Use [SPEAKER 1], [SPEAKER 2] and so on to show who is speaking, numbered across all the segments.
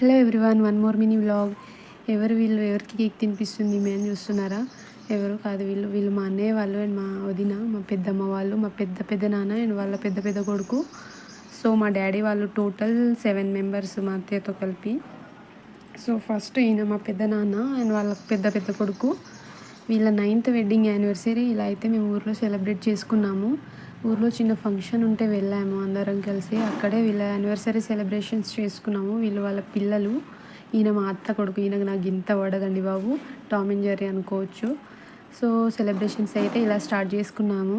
[SPEAKER 1] Hello everyone one more mini vlog ఎవరు వీళ్ళు ఎవరికి కేక్ తినిపిస్తుంది మేము చూస్తున్నారా? ఎవరు కాదు వీళ్ళు వీళ్ళు మా అన్నయ్య వాళ్ళు అండ్ మా వదిన మా పెద్దమ్మ వాళ్ళు మా పెద్ద పెద్ద నాన్న అండ్ వాళ్ళ పెద్ద పెద్ద కొడుకు. సో మా డాడీ వాళ్ళు టోటల్ సెవెన్ మెంబర్స్ మా అత్తయ్యతో కలిపి. సో ఫస్ట్ ఈయన మా పెద్ద నాన్న అండ్ వాళ్ళ పెద్ద పెద్ద కొడుకు. వీళ్ళ నైన్త్ వెడ్డింగ్ యానివర్సరీ ఇలా అయితే మేము ఊర్లో సెలబ్రేట్ చేసుకున్నాము. ఊర్లో చిన్న ఫంక్షన్ ఉంటే వెళ్ళాము. అందరం కలిసి అక్కడే వీళ్ళ యానివర్సరీ సెలబ్రేషన్స్ చేసుకున్నాము. వీళ్ళు వాళ్ళ పిల్లలు. ఈయన మా అత్త కొడుకు. ఈయనకు నాకు ఇంత పడదండి బాబు. టామ్ అండ్ జెర్రీ అనుకోవచ్చు. సో సెలబ్రేషన్స్ అయితే ఇలా స్టార్ట్ చేసుకున్నాము.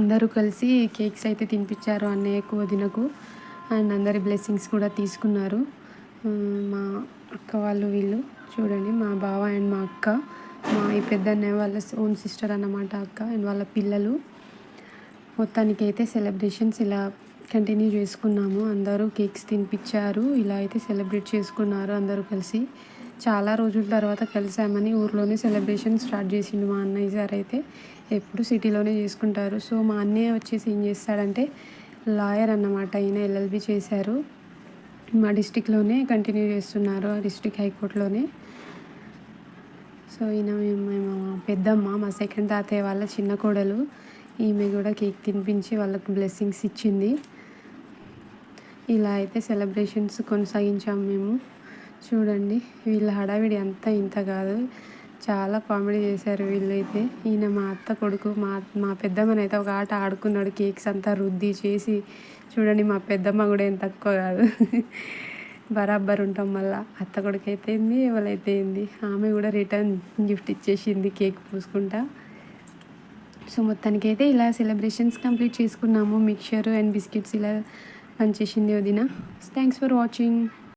[SPEAKER 1] అందరూ కలిసి కేక్స్ అయితే తినిపించారు అన్నయ్యకు వదినకు. అండ్ అందరి బ్లెస్సింగ్స్ కూడా తీసుకున్నారు. మా అక్క వాళ్ళు వీళ్ళు. చూడండి మా బావ అండ్ మా అక్క. మా ఈ పెద్ద అన్నయ్య వాళ్ళ ఓన్ సిస్టర్ అన్నమాట అక్క. అండ్ వాళ్ళ పిల్లలు. మొత్తానికి అయితే సెలబ్రేషన్స్ ఇలా కంటిన్యూ చేసుకున్నాము. అందరూ కేక్స్ తినిపించారు. ఇలా అయితే సెలబ్రేట్ చేసుకున్నారు అందరూ కలిసి. చాలా రోజుల తర్వాత కలిసామని ఊర్లోనే సెలబ్రేషన్ స్టార్ట్ చేసిండు మా అన్నయ్య సార్ అయితే. ఎప్పుడు సిటీలోనే చేసుకుంటారు. సో మా అన్నయ్య వచ్చేసి ఏం చేస్తాడంటే లాయర్ అన్నమాట ఈయన ఎల్ఎల్బి చేశారు. మా డిస్టిక్లోనే కంటిన్యూ చేస్తున్నారు ఆ డిస్టిక్ హైకోర్టులోనే. సో ఈయన మేము మేము పెద్దమ్మ మా సెకండ్ తాతయ్య వాళ్ళ చిన్న కోడలు. ఈమె కూడా కేక్ తినిపించి వాళ్ళకు బ్లెస్సింగ్స్ ఇచ్చింది. ఇలా అయితే సెలబ్రేషన్స్ కొనసాగించాము మేము. చూడండి వీళ్ళ హడావిడి అంతా ఇంత కాదు. చాలా కామెడీ చేశారు వీళ్ళైతే. ఈయన మా అత్త కొడుకు మా మా పెద్దమ్మనైతే ఒక ఆట ఆడుకున్నాడు. కేక్స్ అంతా రుద్ది చేసి చూడండి మా పెద్దమ్మ కూడా ఏం తక్కువ కాదు. బరాబర్ ఉంటాం మళ్ళా. అత్త కొడుకు అయితే ఏంది ఎవరైతే ఏంది ఆమె కూడా రిటర్న్ గిఫ్ట్ ఇచ్చేసింది కేక్ పూసుకుంటా. సో మొత్తానికి అయితే ఇలా సెలబ్రేషన్స్ కంప్లీట్ చేసుకున్నాము. మిక్చర్ అండ్ బిస్కెట్స్ ఇలా పనిచేసింది వదిన. Thanks for watching